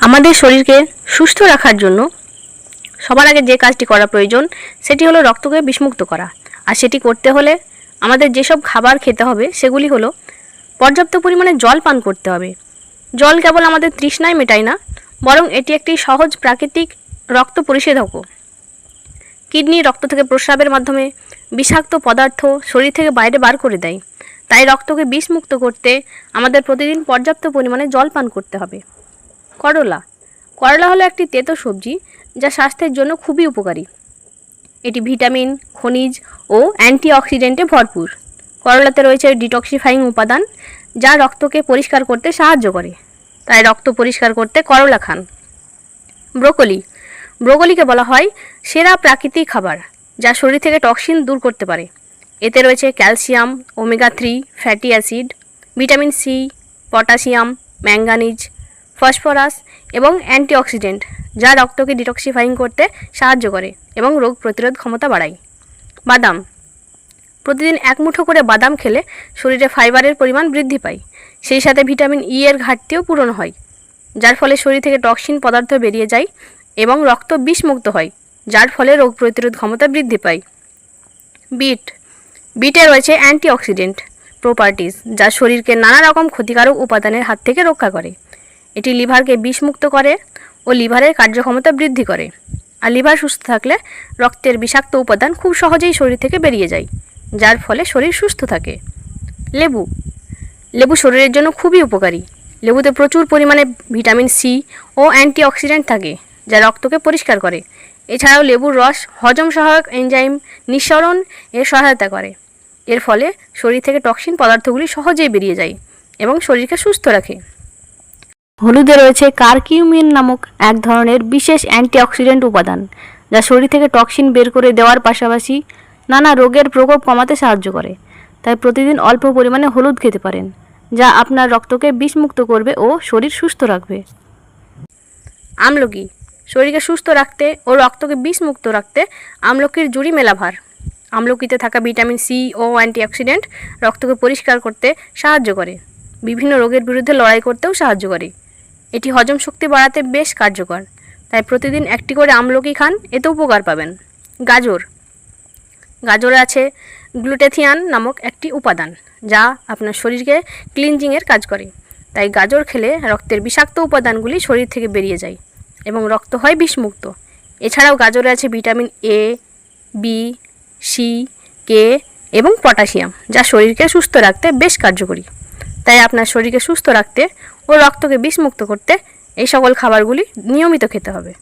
আমাদের শরীরকে সুস্থ রাখার জন্য সবার আগে যে কাজটি করা প্রয়োজন, সেটি হলো রক্তকে বিষমুক্ত করা। আর সেটি করতে হলে আমাদের যেসব খাবার খেতে হবে, সেগুলি হলো পর্যাপ্ত পরিমাণে জল পান করতে হবে। জল কেবল আমাদের তৃষ্ণায় মেটায় না, বরং এটি একটি সহজ প্রাকৃতিক রক্ত পরিষেধকও। কিডনি রক্ত থেকে প্রস্রাবের মাধ্যমে বিষাক্ত পদার্থ শরীর থেকে বাইরে বার করে দেয়। তাই রক্তকে বিষমুক্ত করতে আমাদের প্রতিদিন পর্যাপ্ত পরিমাণে জল পান করতে হবে। করলা। করলা হলো একটি তেতো সবজি যা স্বাস্থ্যের জন্য খুবই উপকারী। এটি ভিটামিন, খনিজ ও অ্যান্টিঅক্সিডেন্টে ভরপুর। করলাতে রয়েছে ডিটক্সিফাইং উপাদান যা রক্তকে পরিষ্কার করতে সাহায্য করে। তাই রক্ত পরিষ্কার করতে করলা খান। ব্রোকলি। ব্রোকলিকে বলা হয় সেরা প্রাকৃতিক খাবার যা শরীর থেকে টক্সিন দূর করতে পারে। এতে রয়েছে calcium, omega three, fatty acid, vitamin C, potassium manganese phosphorus এবং অ্যান্টিঅক্সিডেন্ট, যা রক্তকে ডিটক্সিফাইং করতে সাহায্য করে এবং রোগ প্রতিরোধ ক্ষমতা বাড়ায়। বাদাম। প্রতিদিন এক মুঠো করে বাদাম খেলে শরীরে ফাইবারের পরিমাণ বৃদ্ধি পায়। সেই সাথে ভিটামিন ই এর ঘাটতিও পূরণ হয়, যার ফলে শরীর থেকে টক্সিন পদার্থ বেরিয়ে যায় এবং রক্ত বিষমুক্ত হয়, যার ফলে রোগ প্রতিরোধ ক্ষমতা বৃদ্ধি পায়। বিট। বিটে রয়েছে অ্যান্টিঅক্সিডেন্ট প্রপার্টিজ যা শরীরকে নানা রকম ক্ষতিকারক উপাদানের হাত থেকে রক্ষা করে। এটি লিভারকে বিষমুক্ত করে ও লিভারের কার্যক্ষমতা বৃদ্ধি করে। আর লিভার সুস্থ থাকলে রক্তের বিষাক্ত উপাদান খুব সহজেই শরীর থেকে বেরিয়ে যায়, যার ফলে শরীর সুস্থ থাকে। লেবু। লেবু শরীরের জন্য খুবই উপকারী। লেবুতে প্রচুর পরিমাণে ভিটামিন সি ও অ্যান্টিঅক্সিডেন্ট থাকে, যা রক্তকে পরিষ্কার করে। এছাড়াও লেবুর রস হজম সহায়ক এনজাইম নিঃসরণ এর সহায়তা করে। এর ফলে শরীর থেকে টক্সিন পদার্থগুলি সহজেই বেরিয়ে যায় এবং শরীরকে সুস্থ রাখে। হলুদে রয়েছে কার্কিউমিন নামক এক ধরনের বিশেষ অ্যান্টিঅক্সিডেন্ট উপাদান, যা শরীর থেকে টক্সিন বের করে দেওয়ার পাশাপাশি নানা রোগের প্রকোপ কমাতে সাহায্য করে। তাই প্রতিদিন অল্প পরিমাণে হলুদ খেতে পারেন, যা আপনার রক্তকে বিষমুক্ত করবে ও শরীর সুস্থ রাখবে। আমলকি, শরীরকে সুস্থ রাখতে ও রক্তকে বিষমুক্ত রাখতে আমলকির জুড়ি মেলাভার। আমলকিতে থাকা ভিটামিন সি ও অ্যান্টিঅক্সিডেন্ট রক্তকে পরিষ্কার করতে সাহায্য করে, বিভিন্ন রোগের বিরুদ্ধে লড়াই করতেও সাহায্য করে। এটি হজম শক্তি বাড়াতে বেশ কার্যকর। তাই প্রতিদিন একটি করে আমলকি খান এতে উপকার পাবেন। গাজর। গাজরে আছে গ্লুটেথিয়ান নামক একটি উপাদান, যা আপনার শরীরকে ক্লিনজিংয়ের কাজ করে। তাই গাজর খেলে রক্তের বিষাক্ত উপাদানগুলি শরীর থেকে বেরিয়ে যায় এবং রক্ত হয় বিষমুক্ত। এছাড়াও গাজরে আছে vitamin A B C K এবং পটাশিয়াম, যা শরীরকে সুস্থ রাখতে বেশ কার্যকরী। তাই আপনার শরীরকে সুস্থ রাখতে ও রক্তকে বিষমুক্ত করতে এই সকল খাবারগুলি নিয়মিত খেতে হবে।